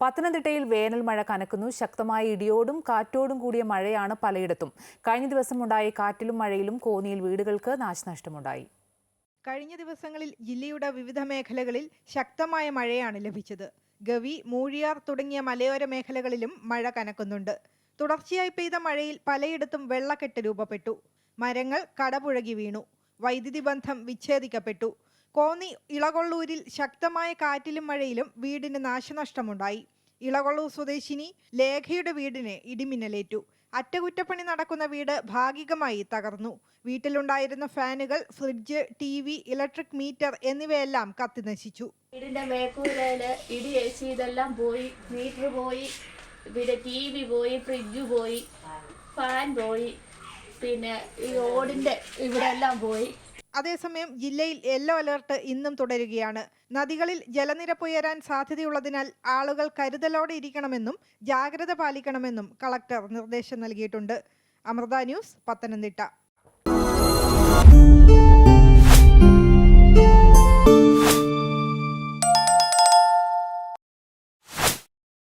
പത്തനംതിട്ടയിൽ വേനൽ മഴ കനക്കുന്നു. ശക്തമായ ഇടിയോടും കാറ്റോടും കൂടിയ മഴയാണ് പലയിടത്തും. കഴിഞ്ഞ ദിവസമുണ്ടായ കാറ്റിലും മഴയിലും കോന്നിയിൽ വീടുകൾക്ക് നാശനഷ്ടമുണ്ടായി. കഴിഞ്ഞ ദിവസങ്ങളിൽ ജില്ലയുടെ വിവിധ മേഖലകളിൽ ശക്തമായ മഴയാണ് ലഭിച്ചത്. ഗവി മൂഴിയാർ തുടങ്ങിയ മലയോര മേഖലകളിലും മഴ കനക്കുന്നുണ്ട്. തുടർച്ചയായി പെയ്ത മഴയിൽ പലയിടത്തും വെള്ളക്കെട്ട് രൂപപ്പെട്ടു. മരങ്ങൾ കടപുഴകി വീണു. വൈദ്യുതി ബന്ധം വിച്ഛേദിക്കപ്പെട്ടു. കോന്നി ഇളകൊള്ളൂരിൽ ശക്തമായ കാറ്റിലും മഴയിലും വീടിന് നാശനഷ്ടമുണ്ടായി. ഇളകൊള്ളൂർ സ്വദേശിനി ലേഖയുടെ വീടിന് ഇടിമിന്നലേറ്റു. അറ്റകുറ്റപ്പണി നടക്കുന്ന വീട് ഭാഗികമായി തകർന്നു. വീട്ടിലുണ്ടായിരുന്ന ഫാനുകൾ fridge T V electric meter എന്നിവയെല്ലാം കത്തിനശിച്ചു വീടിന്റെ മേക്കൂരയിൽ ഇടി ഏച്ചി ഇതെല്ലാം പോയി മീറ്റർ പോയി പിന്നെ ടി വി പോയി ഫ്രിഡ്ജ് പോയി ഫാൻ പോയി പിന്നെ ഈ ഓടിന്റെ ഇവിടെ എല്ലാം പോയി. അതേസമയം ജില്ലയിൽ യെല്ലോ അലർട്ട് ഇന്നും തുടരുകയാണ്. നദികളിൽ ജലനിരപ്പ് ഉയരാൻ സാധ്യതയുള്ളതിനാൽ ആളുകൾ കരുതലോടെ ഇരിക്കണമെന്നും ജാഗ്രത പാലിക്കണമെന്നും കളക്ടർ നിർദ്ദേശം നൽകിയിട്ടുണ്ട്. അമൃത ന്യൂസ് പത്തനംതിട്ട.